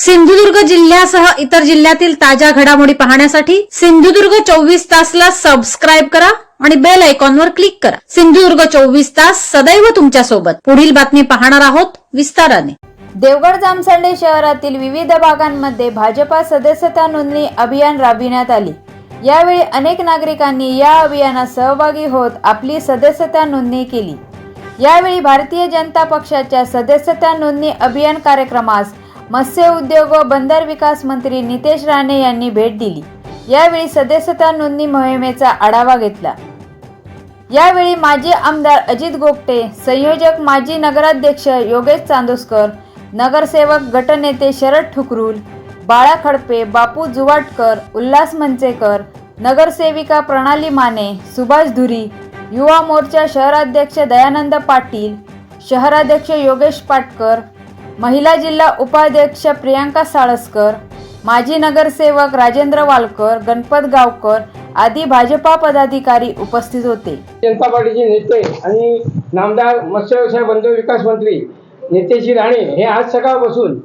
सिंधुदुर्ग जिल्ह्यासह इतर जिल्ह्यातील ताज्या घडामोडी पाहण्यासाठी सिंधुदुर्ग चोवीस तासला सबस्क्राईब करा आणि बेल आयकॉनवर क्लिक करा. सिंधुदुर्ग चोवीस तास सदैव तुमच्यासोबत पुढील बातमी पाहणार आहोत विस्ताराने. देवगड जामसंडे शहरातील विविध भागांमध्ये भाजपा सदस्यता नोंदणी अभियान राबविण्यात आली. यावेळी अनेक नागरिकांनी या अभियानात सहभागी होत आपली सदस्यता नोंदणी केली. यावेळी भारतीय जनता पक्षाच्या सदस्यता नोंदणी अभियान कार्यक्रमास मत्स्य उद्योग व बंदर विकास मंत्री नितेश राणे यांनी भेट दिली. यावेळी सदस्यता नोंदणी मोहिमेचा आढावा घेतला. यावेळी माजी आमदार अजित गोपटे संयोजक माजी नगराध्यक्ष योगेश चांदोसकर नगरसेवक गटनेते शरद ठुकरूल बाळा खडपे बापू जुवाटकर उल्हास मंचेकर नगरसेविका प्रणाली माने सुभाष धुरी युवा मोर्चा शहराध्यक्ष दयानंद पाटील शहराध्यक्ष योगेश पाटकर महिला जिल्हा उपाध्यक्ष प्रियांका साळसकर माजी नगरसेवक राजेंद्र वालकर गणपत गावकर आदी भाजपा पदाधिकारी उपस्थित होते. जनता पार्टीचे नेते आणि नामदार मत्स्य व्यवसाय बंदर विकास मंत्री नितेशजी राणे हे आज सकाळपासून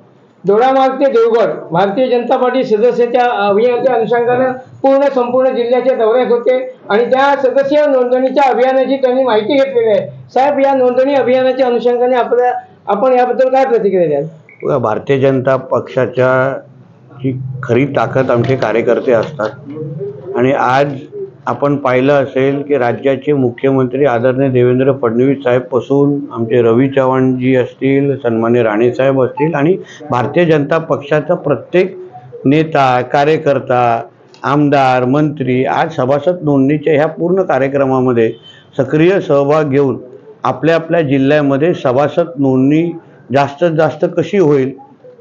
दोडामार्ग ते देवगड भारतीय जनता पार्टी सदस्यच्या अभियानाच्या अनुषंगानं पूर्ण संपूर्ण जिल्ह्याच्या दौऱ्यात होते आणि त्या सदस्य नोंदणीच्या अभियानाची त्यांनी माहिती घेतलेली आहे. साहेब या नोंदणी अभियानाच्या अनुषंगाने आपल्या आपण याबद्दल काय प्रतिक्रिया द्याल? बघा, भारतीय जनता पक्षाच्या खरी ताकद आमचे कार्यकर्ते असतात. आणि आज आपण पाहिलं असेल की राज्याचे मुख्यमंत्री आदरणीय देवेंद्र फडणवीस साहेबपासून आमचे रवी चव्हाणजी असतील सन्मान्य राणेसाहेब असतील आणि भारतीय जनता पक्षाचा प्रत्येक नेता कार्यकर्ता आमदार मंत्री आज सभासद नोंदणीच्या ह्या पूर्ण कार्यक्रमामध्ये सक्रिय सहभाग घेऊन आपल्या आपल्या जिल्ह्यामध्ये सभासद नोंदणी जास्तीत जास्त कशी होईल?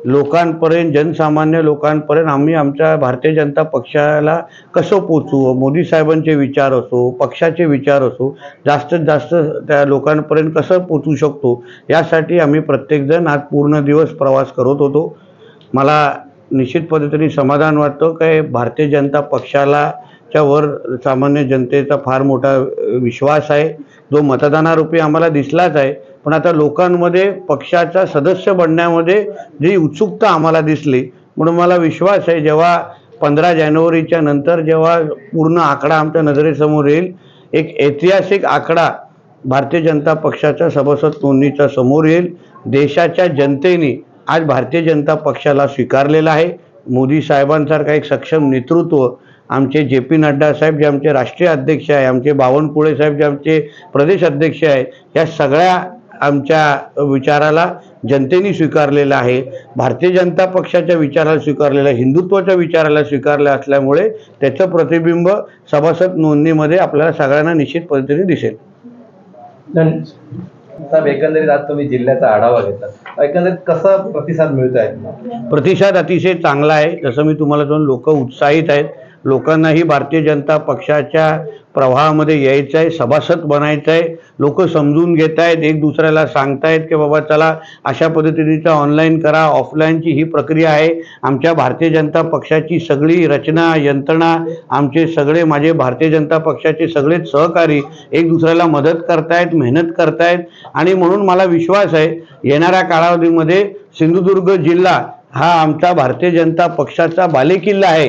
लोकांपर्यंत जनसामान्य लोकांपर्यंत आम्ही आमच्या भारतीय जनता पक्षाला कसं पोचू मोदी साहेबांचे विचार असो पक्षाचे विचार असो जास्तीत जास्त त्या लोकांपर्यंत कसं पोचू शकतो? यासाठी आम्ही प्रत्येकजण आज पूर्ण दिवस प्रवास करत होतो. मला निश्चित पद्धतीने समाधान वाटतं काय भारतीय जनता पक्षाला च्या वर सामान्य जनतेचा फार मोठा विश्वास आहे. जो मतदानारूपी आम्हाला दिसलाच आहे. पण आता लोकांमध्ये पक्षाचा सदस्य बनण्यामध्ये जी उत्सुकता आम्हाला दिसली म्हणून मला विश्वास आहे जेव्हा पंधरा जानेवारीच्या नंतर जेव्हा पूर्ण आकडा आमच्या नजरेसमोर येईल एक ऐतिहासिक आकडा भारतीय जनता पक्षाच्या सभासद नोंदणीचा समोर येईल. देशाच्या जनतेने आज भारतीय जनता पक्षाला स्वीकारलेला आहे. मोदी साहेबांसारखा एक सक्षम नेतृत्व आमचे जे पी नड्डा साहेब जे आमचे राष्ट्रीय अध्यक्ष आहे आमचे बावनकुळे साहेब जे आमचे प्रदेश अध्यक्ष आहे या सगळ्या आमच्या विचाराला जनतेने स्वीकारलेला आहे. भारतीय जनता पक्षाच्या विचाराला स्वीकारलेला आहे हिंदुत्वाच्या विचाराला स्वीकारलं असल्यामुळे त्याचं प्रतिबिंब सभासद नोंदणीमध्ये आपल्याला सगळ्यांना निश्चित पद्धतीने दिसेल. साहेब एकंदरीत आज तुम्ही जिल्ह्याचा आढावा घेतला. एकंदरीत कसा प्रतिसाद मिळत आहे प्रतिसाद अतिशय चांगला आहे. जसं मी तुम्हाला लोक उत्साहित आहेत. लोकांनाही भारतीय जनता पक्षाच्या प्रवाहामध्ये यायचं आहे सभासद बनायचं आहे लोक समजून घेत आहेत एक दुसऱ्याला सांगतायत की बाबा चला अशा पद्धतीचा ऑनलाईन करा ऑफलाईनची ही प्रक्रिया आहे. आमच्या भारतीय जनता पक्षाची सगळी रचना यंत्रणा आमचे सगळे माझे भारतीय जनता पक्षाचे सगळेच सहकारी एक दुसऱ्याला मदत करतायत मेहनत करतायत. आणि म्हणून मला विश्वास आहे येणाऱ्या कालावधीमध्ये सिंधुदुर्ग जिल्हा हा आमचा भारतीय जनता पक्षाचा बालेकिल्ला आहे.